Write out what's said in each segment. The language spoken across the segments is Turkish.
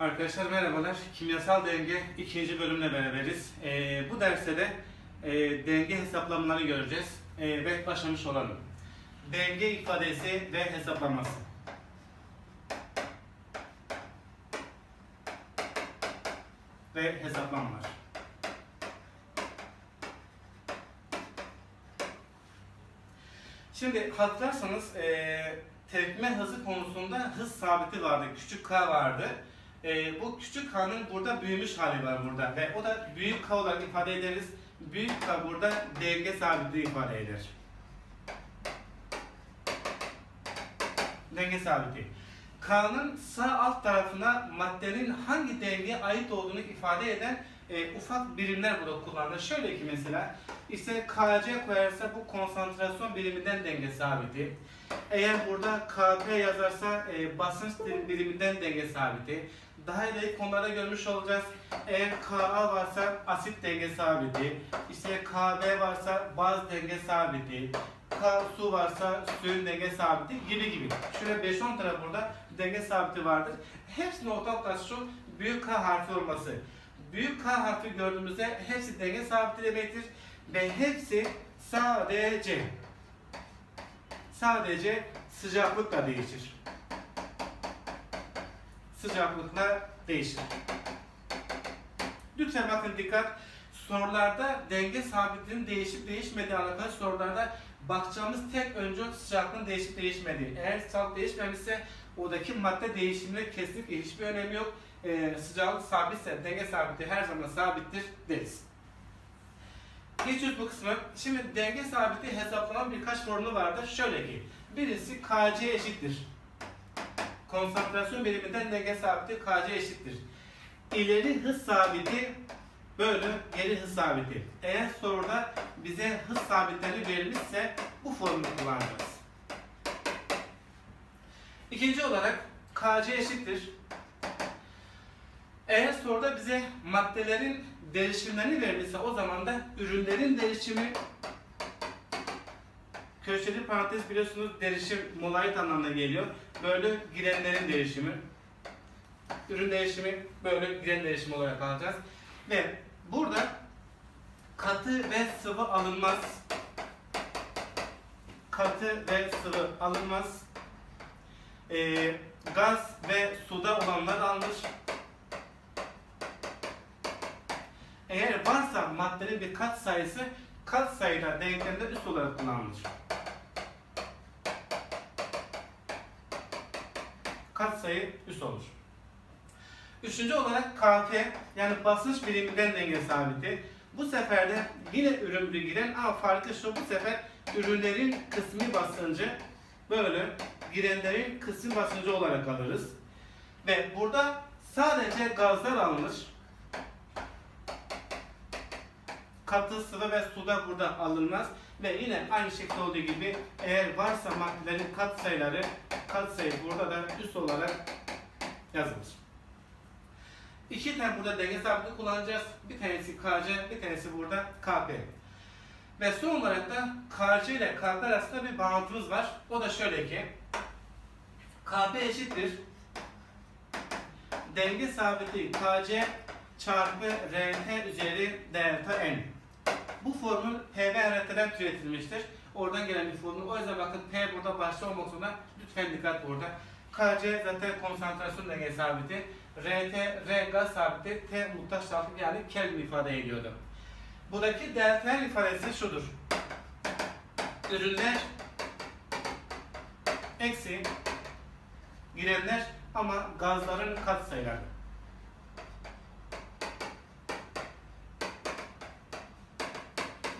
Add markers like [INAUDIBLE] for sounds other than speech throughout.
Arkadaşlar merhabalar. Kimyasal denge ikinci bölümle beraberiz. Ee, bu derste de e, denge hesaplamaları göreceğiz Ee, ve başlamış olalım. Denge ifadesi ve hesaplaması. Ve hesaplamalar. Şimdi hatırlarsanız e, tepkime hızı konusunda hız sabiti vardı, küçük k vardı. E, bu küçük k'nın burada büyümüş hali var burada ve o da büyük k olarak ifade ederiz. Büyük k burada denge sabitliği ifade eder. Denge sabiti. K'nın sağ alt tarafına maddenin hangi dengeye ait olduğunu ifade eden e, ufak birimler burada kullanılır. Şöyle ki mesela işte KC koyarsa bu konsantrasyon biriminden denge sabiti. Eğer burada KP yazarsa e, basınç biriminden denge sabiti. Daha ileri konularda görmüş olacağız. Eğer Ka varsa asit denge sabiti. İşte KB varsa baz denge sabiti. K su varsa suyun denge sabiti gibi gibi. Şöyle 5-10 tane burada denge sabiti vardır. Hepsinin ortak şu büyük K harfi olması. Büyük K harfi gördüğümüzde hepsi denge sabiti demektir ve hepsi sadece sadece sıcaklıkla değişir. Sıcaklıkla değişir. Lütfen bakın dikkat. Sorularda denge sabitinin değişip değişmediği alakalı sorularda bakacağımız tek önce sıcaklığın değişip değişmediği. Eğer sıcaklık değişmemişse oradaki madde değişimine kesinlikle hiçbir önemi yok. Ee, sıcaklık sabitse denge sabiti her zaman sabittir deriz. Geçiyoruz bu kısmı. Şimdi denge sabiti hesaplanan birkaç formülü vardır. Şöyle ki, birisi Kc eşittir. Konsantrasyon biriminden denge sabiti Kc eşittir. İleri hız sabiti bölü geri hız sabiti. Eğer soruda bize hız sabitleri verilmişse bu formülü kullanacağız. İkinci olarak Kc eşittir. Eğer soruda bize maddelerin değişimlerini verilirse o zaman da ürünlerin değişimi köşeli parantez biliyorsunuz değişim molayit anlamına geliyor. Böyle girenlerin değişimi. Ürün değişimi böyle giren değişimi olarak alacağız. Ve burada katı ve sıvı alınmaz. Katı ve sıvı alınmaz. Ee, gaz ve suda olanlar alınır. Eğer varsa maddenin bir kat sayısı kat sayıda denklemde üst olarak kullanılır. Kat sayı üst olur. Üçüncü olarak KP yani basınç biriminden denge sabiti. Bu sefer de yine bir giren ama farkı şu bu sefer ürünlerin kısmi basıncı böyle girenlerin kısmi basıncı olarak alırız. Ve burada sadece gazlar alınır. katı, sıvı ve suda burada alınmaz. Ve yine aynı şekilde olduğu gibi eğer varsa maddelerin katsayıları katsayı burada da üst olarak yazılır. İki tane burada denge sabiti kullanacağız. Bir tanesi KC, bir tanesi burada KP. Ve son olarak da KC ile KP arasında bir bağıntımız var. O da şöyle ki KP eşittir denge sabiti KC çarpı RT üzeri delta N. Bu formül PVRT'den türetilmiştir. Oradan gelen bir formül. O yüzden bakın P burada başta olmak zorunda. Lütfen dikkat burada. KC zaten konsantrasyon denge sabiti. RT, R gaz sabiti. T muhtaç sabiti yani Kelvin ifade ediyordu. Buradaki delta ifadesi şudur. Ürünler eksi girenler ama gazların katsayıları.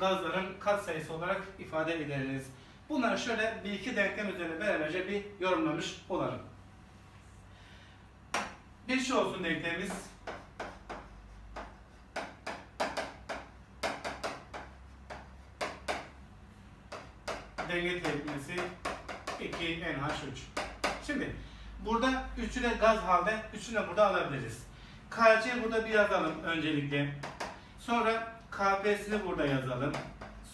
gazların katsayısı olarak ifade ederiz. Bunları şöyle bir iki denklem üzerine beraberce bir yorumlamış olalım. Bir şey olsun denklemimiz. Denge tepkimesi 2NH3. Şimdi burada üçü de gaz halde, üçünü de burada alabiliriz. KC burada bir yazalım öncelikle. Sonra KP'sini burada yazalım.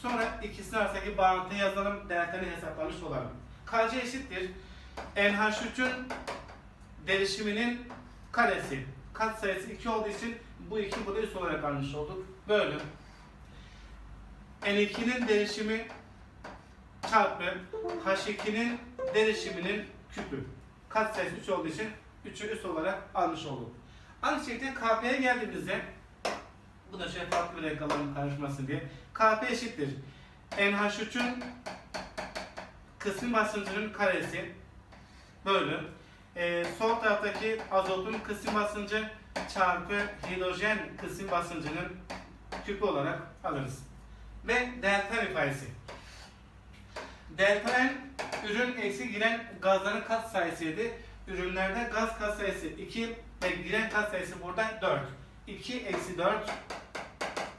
Sonra ikisi arasındaki bağıntıyı yazalım. Değerlerini hesaplamış olalım. KC eşittir. NH3'ün derişiminin karesi. Kat sayısı 2 olduğu için bu 2 burada üst olarak almış olduk. Bölü. N2'nin değişimi çarpı H2'nin değişiminin küpü. Kat sayısı 3 olduğu için 3'ü üst olarak almış olduk. Aynı şekilde KP'ye geldiğimizde bu da farklı bir renk alalım karışmasın diye. KP eşittir. NH3'ün kısım basıncının karesi bölü e, sol taraftaki azotun kısım basıncı çarpı hidrojen kısım basıncının küpü olarak alırız. Ve delta ifadesi. Delta N ürün eksi giren gazların kat sayısıydı. Ürünlerde gaz kat sayısı 2 ve giren kat sayısı burada 4. 2 eksi 4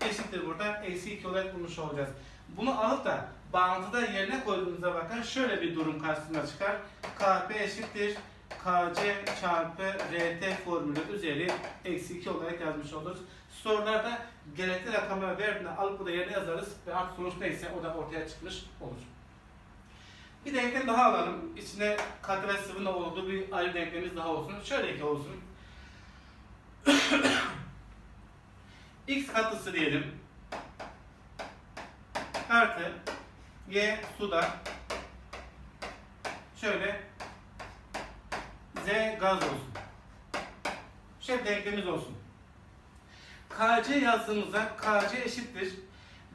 eşittir burada eksi 2 olarak bulmuş olacağız. Bunu alıp da bağıntıda yerine koyduğumuzda bakın şöyle bir durum karşısına çıkar. Kp eşittir Kc çarpı Rt formülü üzeri eksi 2 olarak yazmış oluruz. Sorularda gerekli rakamları verdiğinde alıp burada yerine yazarız ve artık sonuç neyse o da ortaya çıkmış olur. Bir denklem daha alalım. İçine katı ve sıvının olduğu bir ayrı denklemimiz daha olsun. Şöyle ki olsun. [CLEARS THROAT] X katısı diyelim. Artı Y suda şöyle Z gaz olsun. Şöyle denklemimiz olsun. KC yazdığımızda KC eşittir.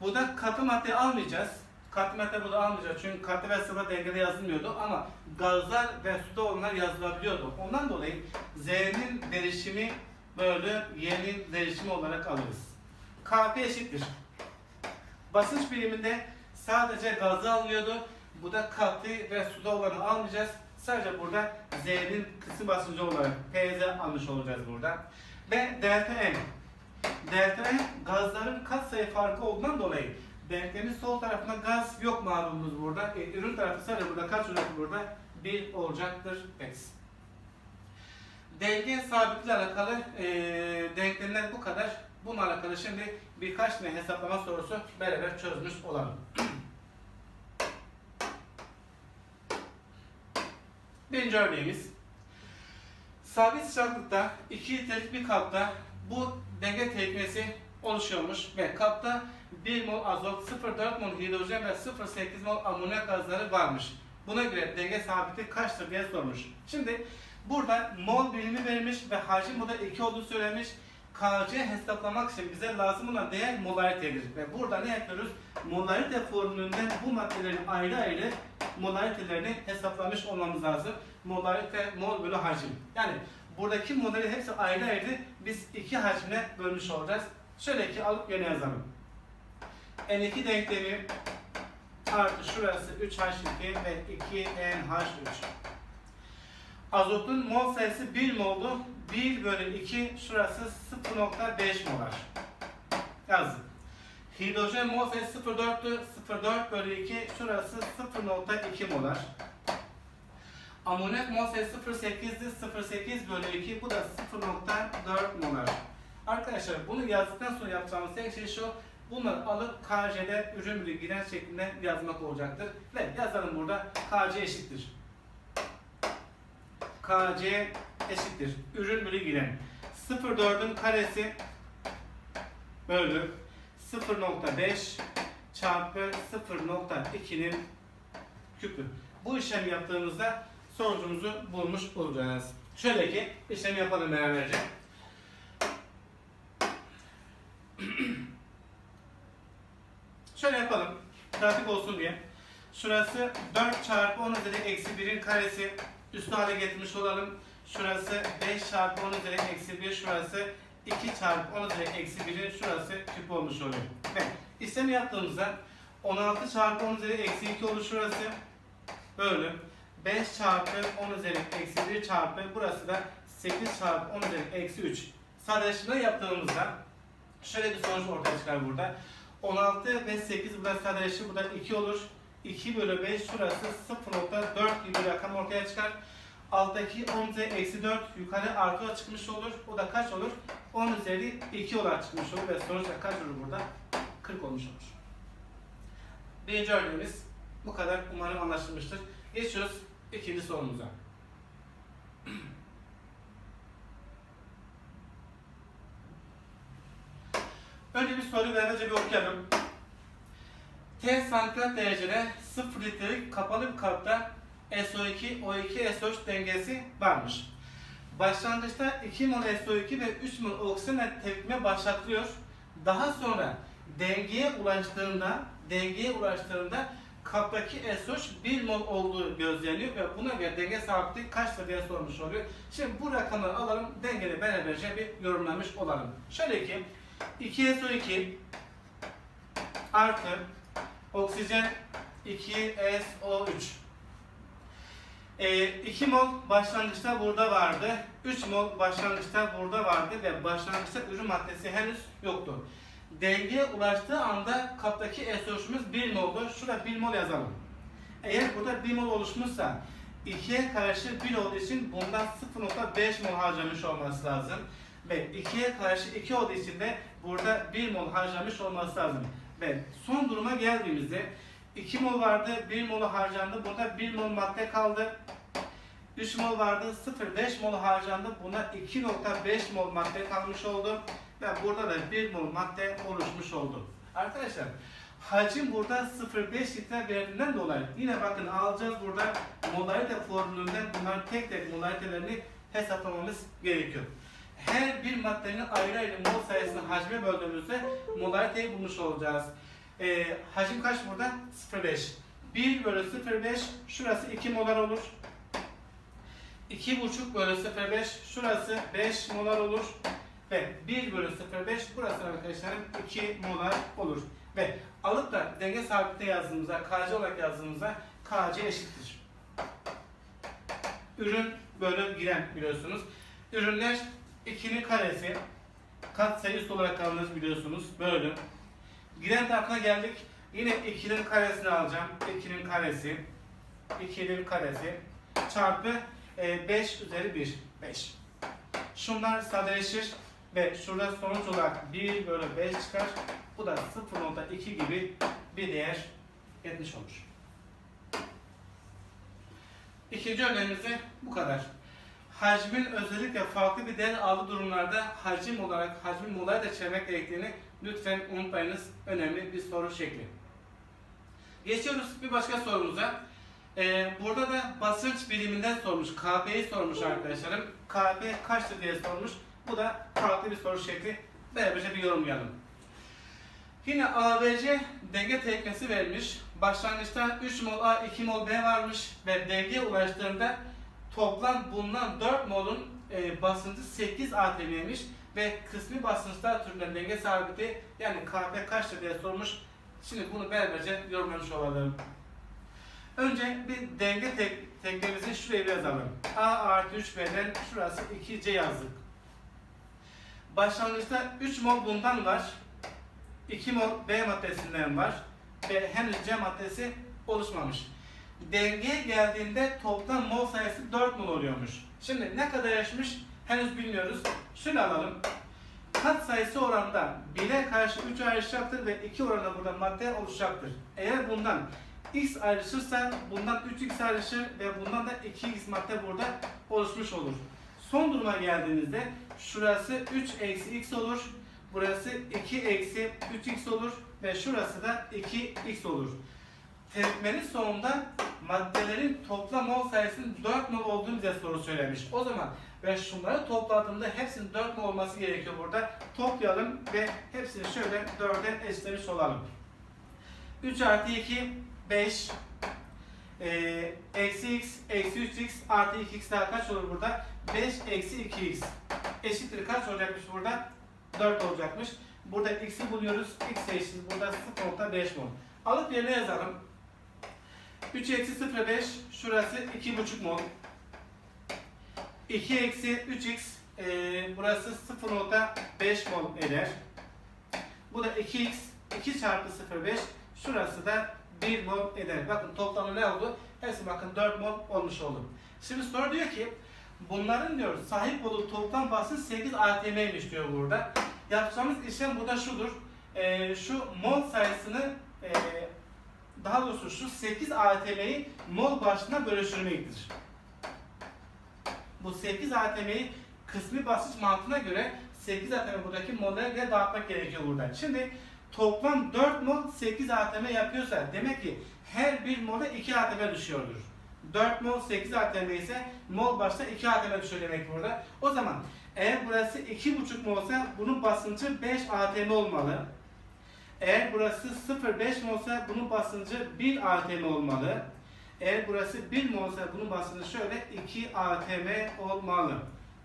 Burada katı madde almayacağız. Katı madde burada almayacağız. Çünkü katı ve sıvı dengede yazılmıyordu ama gazlar ve suda olanlar yazılabiliyordu. Ondan dolayı Z'nin derişimi böyle Y'nin derişimi olarak alırız. Kp eşittir. Basınç biriminde sadece gazı alınıyordu. Bu da katı ve suda olanı almayacağız. Sadece burada Z'nin kısım basıncı olarak PZ almış olacağız burada. Ve delta N. Delta N gazların katsayı farkı olduğundan dolayı denklemin sol tarafında gaz yok malumumuz burada. E, ürün tarafı sadece burada kaç olacak burada? 1 olacaktır X. Denge sabitiyle alakalı e, denklemler bu kadar. Bununla alakalı şimdi birkaç tane hesaplama sorusu beraber çözmüş olalım. Birinci örneğimiz. Sabit sıcaklıkta 2 litrelik bir kapta bu denge tekmesi oluşuyormuş ve kapta 1 mol azot, 0,4 mol hidrojen ve 0,8 mol amonyak gazları varmış. Buna göre denge sabiti kaçtır diye sormuş. Şimdi burada mol birimi verilmiş ve hacim burada 2 olduğu söylemiş. KC hesaplamak için bize lazım olan değer molaritedir. Ve burada ne yapıyoruz? Molarite formülünden bu maddelerin ayrı ayrı molaritelerini hesaplamış olmamız lazım. Molarite mol bölü hacim. Yani buradaki molleri hepsi ayrı ayrı biz iki hacmine bölmüş olacağız. Şöyle ki alıp yerine yazalım. N2 denklemi artı şurası 3H2 ve 2NH3. Azotun mol sayısı 1 moldu. 1 bölü 2 şurası 0.5 molar. Yazdım. Hidrojen mol sayısı 0.4'tü. 0.4 bölü 2 şurası 0.2 molar. Amonyak mol sayısı 0.8'di. 0.8 bölü 2 bu da 0.4 molar. Arkadaşlar bunu yazdıktan sonra yapacağımız tek şey şu. Bunları alıp KC'de ürün bölü giren şeklinde yazmak olacaktır. Ve yazalım burada KC eşittir. KC eşittir. Ürün bölü giren. 0.4'ün karesi bölü 0.5 çarpı 0.2'nin küpü. Bu işlemi yaptığımızda sonucumuzu bulmuş olacağız. Şöyle ki işlemi yapalım beraberce. [CLEARS THROAT] Şöyle yapalım. Pratik olsun diye. Şurası 4 çarpı 10 üzeri eksi 1'in karesi. Üstü hale getirmiş olalım. Şurası 5 çarpı 10 üzeri eksi 1. Şurası 2 çarpı 10 üzeri eksi 1'in şurası küp olmuş oluyor. Ve işlemi yaptığımızda 16 çarpı 10 üzeri eksi 2 olur şurası. Bölü 5 çarpı 10 üzeri eksi 1 çarpı burası da 8 çarpı 10 üzeri eksi 3. Sadeleştirme yaptığımızda şöyle bir sonuç ortaya çıkar burada. 16 ve 8 burada sadeleşir. Burada 2 olur. 2 bölü 5 şurası 0.4 gibi bir rakam ortaya çıkar. Alttaki 10 üzeri eksi 4 yukarı artıya çıkmış olur. O da kaç olur? 10 üzeri 2 olarak çıkmış olur ve sonuç da kaç olur burada? 40 olmuş olur. Birinci örneğimiz bu kadar umarım anlaşılmıştır. Geçiyoruz ikinci sorumuza. [CLEARS THROAT] Önce bir soru ben bir okuyalım. T santigrat derecede 0 litrelik kapalı bir kapta SO2, O2, SO3 dengesi varmış. Başlangıçta 2 mol SO2 ve 3 mol oksijenle tepkime başlatılıyor. Daha sonra dengeye ulaştığında, dengeye ulaştığında kaptaki SO3 1 mol olduğu gözleniyor ve buna göre denge sabitliği kaçtır diye sormuş oluyor. Şimdi bu rakamları alalım, dengeli beraberce bir yorumlamış olalım. Şöyle ki 2 SO2 artı oksijen 2 SO3 e, 2 mol başlangıçta burada vardı. 3 mol başlangıçta burada vardı ve başlangıçta ürün maddesi henüz yoktu. Dengeye ulaştığı anda kaptaki SO3'ümüz 1 moldu. Şurada 1 mol yazalım. Eğer burada 1 mol oluşmuşsa 2'ye karşı 1 olduğu için bundan 0.5 mol harcamış olması lazım. Ve 2'ye karşı 2 olduğu için de burada 1 mol harcamış olması lazım. Ve son duruma geldiğimizde 2 mol vardı, 1 mol harcandı. Burada 1 mol madde kaldı. 3 mol vardı, 0.5 mol harcandı. Buna 2.5 mol madde kalmış oldu. Ve burada da 1 mol madde oluşmuş oldu. Arkadaşlar hacim burada 0.5 litre verdiğinden dolayı yine bakın alacağız burada molarite formülünden bunların tek tek molaritelerini hesaplamamız gerekiyor. Her bir maddenin ayrı ayrı mol sayısını hacme böldüğümüzde molariteyi bulmuş olacağız. Ee, hacim kaç burada? 0.5. 1 bölü 0.5 şurası 2 molar olur. 2,5 bölü 0.5 şurası 5 molar olur. Ve 1 bölü 0.5 burası arkadaşlarım 2 molar olur. Ve alıp da denge sabitliği yazdığımızda, KC olarak yazdığımızda KC eşittir. Ürün bölü giren biliyorsunuz. Ürünler 2'nin karesi. Kat sayısı olarak alınır biliyorsunuz. Bölü. Giren tarafına geldik. Yine 2'nin karesini alacağım. 2'nin karesi. 2'nin karesi. Çarpı e, 5 üzeri 1. 5. Şunlar sadeleşir ve şurada sonuç olarak 1 bölü 5 çıkar. Bu da 0.2 gibi bir değer etmiş olur. İkinci örneğimiz bu kadar. Hacmin özellikle farklı bir değer aldığı durumlarda hacim olarak hacmin molayı da çevirmek gerektiğini lütfen unutmayınız. Önemli bir soru şekli. Geçiyoruz bir başka sorumuza. Ee, burada da basınç biriminden sormuş. KB'yi sormuş arkadaşlarım. KB kaçtır diye sormuş. Bu da farklı bir soru şekli. Beraberce bir yorumlayalım. Yine ABC denge teknesi verilmiş. Başlangıçta 3 mol A, 2 mol B varmış ve dengeye ulaştığında toplam bulunan 4 molun e, basıncı 8 atm'ymiş ve kısmi basınçlar türünden denge sabiti yani KB kaçtır diye sormuş. Şimdi bunu beraberce yorumlamış olalım. Önce bir denge tek, teknemizi şuraya bir yazalım. A artı 3B'den şurası 2C yazdık. Başlangıçta 3 mol bundan var. 2 mol B maddesinden var. Ve henüz C maddesi oluşmamış. Dengeye geldiğinde toplam mol sayısı 4 mol oluyormuş. Şimdi ne kadar yaşmış henüz bilmiyoruz. Şunu alalım. Kat sayısı oranında 1'e karşı 3 ayrışacaktır ve 2 oranında burada madde oluşacaktır. Eğer bundan x ayrışırsa bundan 3x ayrışır ve bundan da 2x madde burada oluşmuş olur. Son duruma geldiğimizde şurası 3 eksi x olur. Burası 2 eksi 3x olur ve şurası da 2x olur. Tepmenin sonunda maddelerin toplam mol sayısının 4 mol olduğunu bize soru söylemiş. O zaman ben şunları topladığımda hepsinin 4 mol olması gerekiyor burada. Toplayalım ve hepsini şöyle 4'e eşitlemiş olalım. 3 artı 2 5 ee, eksi x eksi 3x artı 2x daha kaç olur burada? 5 eksi 2x eşittir kaç olacakmış burada? 4 olacakmış. Burada x'i buluyoruz. x eşittir burada 0.5 mol. Alıp yerine yazalım. 3 eksi 0.5 şurası 2.5 mol. 2 eksi 3x e, burası 0.5 mol eder. Bu da 2x 2 çarpı 0.5 şurası da 1 mol eder. Bakın toplamı ne oldu? Hepsi bakın 4 mol olmuş oldu. Şimdi soru diyor ki bunların diyor sahip olduğu toplam basınç 8 atm'ymiş diyor burada. Yapacağımız işlem burada şudur. E, şu mol sayısını e, daha doğrusu şu 8 atm'yi mol başına bölüştürmektir. Bu 8 atm'yi kısmi basınç mantığına göre 8 atm buradaki mollerle dağıtmak gerekiyor burada. Şimdi toplam 4 mol 8 atm yapıyorsa demek ki her bir mole 2 atm düşüyordur. 4 mol 8 atm ise mol başta 2 atm düşüyor demek burada. O zaman eğer burası 2,5 molsa bunun basıncı 5 atm olmalı. Eğer burası 0,5 molsa bunun basıncı 1 atm olmalı. Eğer burası 1 molsa bunun basıncı şöyle 2 atm olmalı.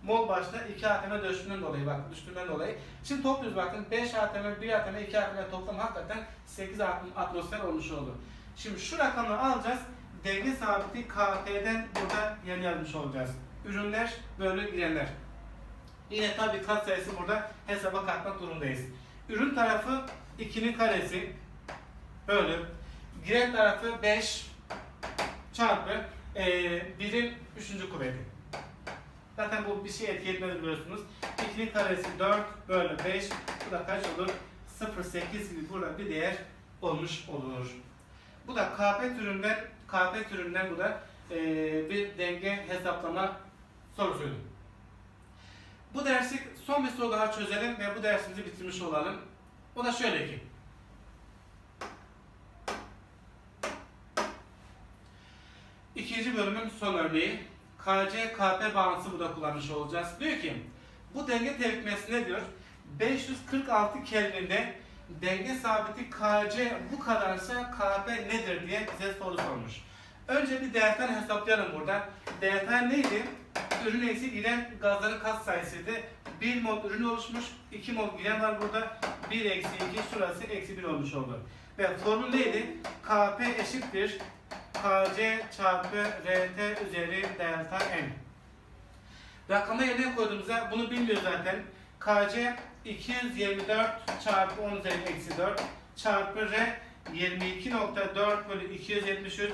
Mol başta 2 atm düştüğünden dolayı bak düştüğünden dolayı. Şimdi topluyoruz bakın 5 atm, 1 atm, 2 atm toplam hakikaten 8 atm atmosfer olmuş oldu. Şimdi şu rakamları alacağız. Denge sabiti KT'den burada yer yazmış olacağız. Ürünler bölü girenler. Yine tabii kat sayısı burada hesaba katmak durumundayız. Ürün tarafı 2'nin karesi bölü giren tarafı 5 çarpı e, 1'in 3. kuvveti. Zaten bu bir şey etki etmez biliyorsunuz. 2'nin karesi 4 bölü 5. Bu da kaç olur? 0,8 gibi burada bir değer olmuş olur. Bu da KP türünden KP türünden bu da e, bir denge hesaplama sorusuydu. Bu dersi son bir soru daha çözelim ve bu dersimizi bitirmiş olalım. O da şöyle ki. İkinci bölümün son örneği. KC, KP bağıntısı burada kullanmış olacağız. Diyor ki, bu denge tepkimesi ne diyor? 546 Kelvin'de denge sabiti KC bu kadarsa KP nedir diye bize soru sormuş. Önce bir delta hesaplayalım burada. Delta neydi? Ürün eksi giren gazların kat sayısıydı. 1 mol ürün oluşmuş, 2 mol giren var burada. 1 eksi 2 şurası eksi 1 olmuş oldu. Ve formül neydi? KP eşittir KC çarpı RT üzeri delta N. Rakama yerine koyduğumuzda bunu bilmiyor zaten. KC 224 çarpı 10 üzeri eksi 4 çarpı R 22.4 bölü 273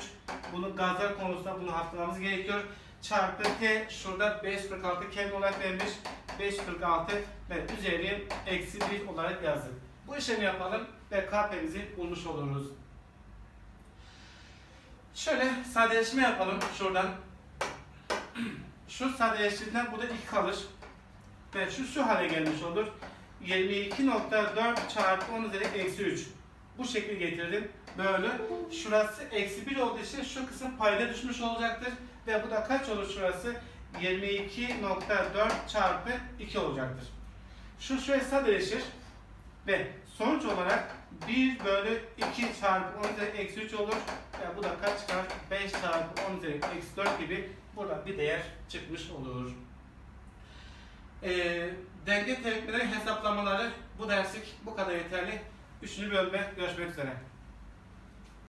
bunu gazlar konusunda bunu hatırlamamız gerekiyor. Çarpı T şurada 546 kelime olarak vermiş. 546 ve üzeri eksi 1 olarak yazdık. Bu işlemi yapalım ve KP'mizi bulmuş oluruz. Şöyle sadeleşme yapalım şuradan. [CLEARS THROAT] Şu sadeleştirdiğinden bu da 2 kalır. Ve şu şu hale gelmiş olur. 22.4 çarpı 10 üzeri eksi 3. Bu şekil getirdim. Böyle. Şurası eksi 1 olduğu için şu kısım payda düşmüş olacaktır. Ve bu da kaç olur şurası? 22.4 çarpı 2 olacaktır. Şu şuraya sadeleşir. Ve sonuç olarak 1 bölü 2 çarpı 10 üzeri eksi 3 olur. Ve bu da kaç çıkar? 5 çarpı 10 üzeri eksi 4 gibi burada bir değer çıkmış olur. Ee, denge tepkileri hesaplamaları bu derslik bu kadar yeterli. Üçüncü bölüme görüşmek üzere.